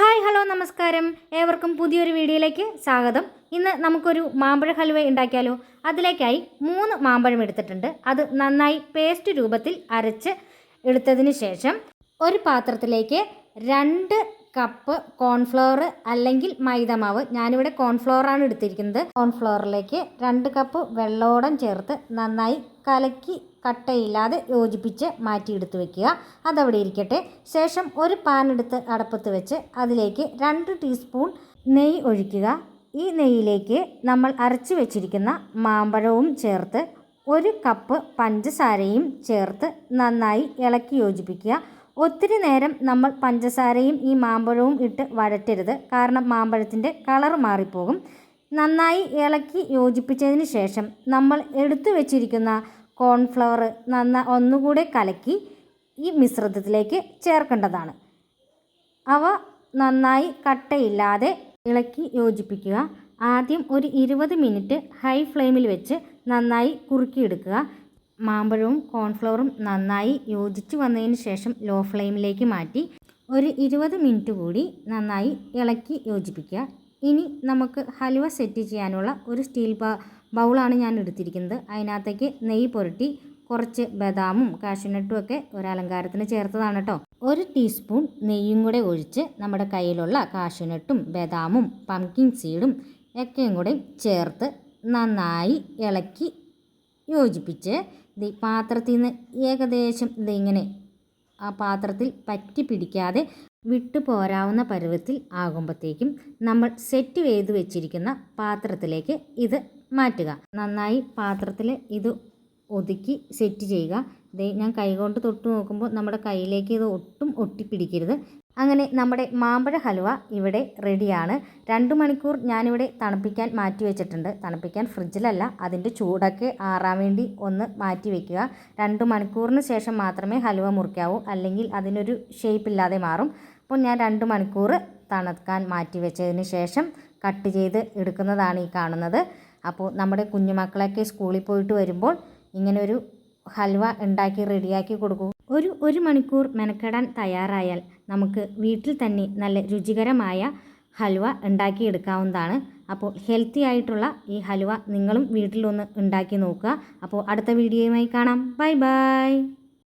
Hi hello നമസ്കാരം. ഏവർക്കും പുതിയൊരു വീഡിയോയിലേക്ക് സ്വാഗതം. ഇന്ന് നമുക്കൊരു മാമ്പഴ ഹൽവ ഉണ്ടാക്കിയാലോ? അതിലേക്കായി മൂന്ന് മാമ്പഴം എടുത്തിട്ടുണ്ട്. അത് നന്നായി പേസ്റ്റ് രൂപത്തിൽ അരച്ച് എടുത്തതിന് ശേഷം ഒരു പാത്രത്തിലേക്ക് രണ്ട് കപ്പ് കോൺഫ്ലവർ അല്ലെങ്കിൽ മൈദമാവ്. ഞാനിവിടെ കോൺഫ്ലവറാണ് എടുത്തിരിക്കുന്നത്. കോൺഫ്ലവറിലേക്ക് രണ്ട് കപ്പ് വെള്ളോടം ചേർത്ത് നന്നായി കലക്കി കട്ടയില്ലാതെ യോജിപ്പിച്ച് മാറ്റിയെടുത്ത് വെക്കുക. അതവിടെ ഇരിക്കട്ടെ. ശേഷം ഒരു പാൻ എടുത്ത് അടപ്പത്ത് വെച്ച് അതിലേക്ക് രണ്ട് ടീസ്പൂൺ നെയ്യ് ഒഴിക്കുക. ഈ നെയ്യിലേക്ക് നമ്മൾ അരച്ച് വെച്ചിരിക്കുന്ന മാമ്പഴവും ചേർത്ത് ഒരു കപ്പ് പഞ്ചസാരയും ചേർത്ത് നന്നായി ഇളക്കി യോജിപ്പിക്കുക. ഒത്തിരി നേരം നമ്മൾ പഞ്ചസാരയും ഈ മാമ്പഴവും ഇട്ട് വഴറ്റരുത്. കാരണം മാമ്പഴത്തിന്റെ കളർ മാറിപ്പോകും. നന്നായി ഇളക്കി യോജിപ്പിച്ചതിന് ശേഷം നമ്മൾ എടുത്തു വെച്ചിരിക്കുന്ന കോൺഫ്ലവർ നന്ന ഒന്നുകൂടെ കലക്കി ഈ മിശ്രിതത്തിലേക്ക് ചേർക്കേണ്ടതാണ്. അവ നന്നായി കട്ടയില്ലാതെ ഇളക്കി യോജിപ്പിക്കുക. ആദ്യം ഒരു ഇരുപത് മിനിറ്റ് ഹൈ ഫ്ലെയിമിൽ വെച്ച് നന്നായി കുറുക്കിയെടുക്കുക. മാമ്പഴവും കോൺഫ്ലവറും നന്നായി യോജിച്ച് വന്നതിന് ശേഷം ലോ ഫ്ലെയിമിലേക്ക് മാറ്റി ഒരു ഇരുപത് മിനിറ്റ് കൂടി നന്നായി ഇളക്കി യോജിപ്പിക്കുക. ഇനി നമുക്ക് ഹലുവ സെറ്റ് ചെയ്യാനുള്ള ഒരു സ്റ്റീൽ ബൗളാണ് ഞാൻ എടുത്തിരിക്കുന്നത്. അതിനകത്തേക്ക് നെയ്യ് പുരട്ടി കുറച്ച് ബദാമും കാഷ്യൂനട്ടും ഒക്കെ ഒരലങ്കാരത്തിന് ചേർത്തതാണ് കേട്ടോ. ഒരു ടീസ്പൂൺ നെയ്യും കൂടെ ഒഴിച്ച് നമ്മുടെ കയ്യിലുള്ള കാഷ്യൂനട്ടും ബദാമും പംകിൻ സീഡും ഒക്കെയും കൂടെ ചേർത്ത് നന്നായി ഇളക്കി യോജിപ്പിച്ച് ഇത് പാത്രത്തിൽ നിന്ന് ഏകദേശം ഇതിങ്ങനെ ആ പാത്രത്തിൽ പറ്റി പിടിക്കാതെ വിട്ടു പോരാവുന്ന പരുവത്തിൽ ആകുമ്പോഴത്തേക്കും നമ്മൾ സെറ്റ് ചെയ്ത് വെച്ചിരിക്കുന്ന പാത്രത്തിലേക്ക് ഇത് മാറ്റുക. നന്നായി പാത്രത്തിൽ ഇത് ഒതുക്കി സെറ്റ് ചെയ്യുക. ഇത് ഞാൻ കൈകൊണ്ട് തൊട്ട് നോക്കുമ്പോൾ നമ്മുടെ കയ്യിലേക്ക് ഇത് ഒട്ടും ഒട്ടിപ്പിടിക്കരുത്. അങ്ങനെ നമ്മുടെ മാമ്പഴ ഹലുവ ഇവിടെ റെഡിയാണ്. രണ്ട് മണിക്കൂർ ഞാനിവിടെ തണുപ്പിക്കാൻ മാറ്റി വെച്ചിട്ടുണ്ട്. തണുപ്പിക്കാൻ ഫ്രിഡ്ജിലല്ല അതിന്റെ ചൂടൊക്കെ ആറാൻ വേണ്ടി ഒന്ന് മാറ്റി വെക്കുക. രണ്ട് മണിക്കൂറിന് ശേഷം മാത്രമേ ഹലുവ മുറിക്കാവൂ അല്ലെങ്കിൽ അതിനൊരു ഷേപ്പ് ഇല്ലാതെ മാറും. അപ്പോൾ ഞാൻ രണ്ട് മണിക്കൂർ തണുക്കാൻ മാറ്റി വെച്ചതിന് ശേഷം കട്ട് ചെയ്ത് എടുക്കുന്നതാണ് ഈ കാണുന്നത്. അപ്പോൾ നമ്മുടെ കുഞ്ഞുമക്കളൊക്കെ സ്കൂളിൽ പോയിട്ട് വരുമ്പോൾ ഇങ്ങനൊരു ഹൽവ ഉണ്ടാക്കി റെഡിയാക്കി കൊടുക്കൂ. ഒരു ഒരു മണിക്കൂർ മെനക്കെടാൻ തയ്യാറായാൽ നമുക്ക് വീട്ടിൽ തന്നെ നല്ല രുചികരമായ ഹൽവ ഉണ്ടാക്കിയെടുക്കാവുന്നതാണ്. അപ്പോൾ ഹെൽത്തി ആയിട്ടുള്ള ഈ ഹൽവ നിങ്ങളും വീട്ടിലൊന്ന് ഉണ്ടാക്കി നോക്കുക. അപ്പോൾ അടുത്ത വീഡിയോയുമായി കാണാം. Bye bye.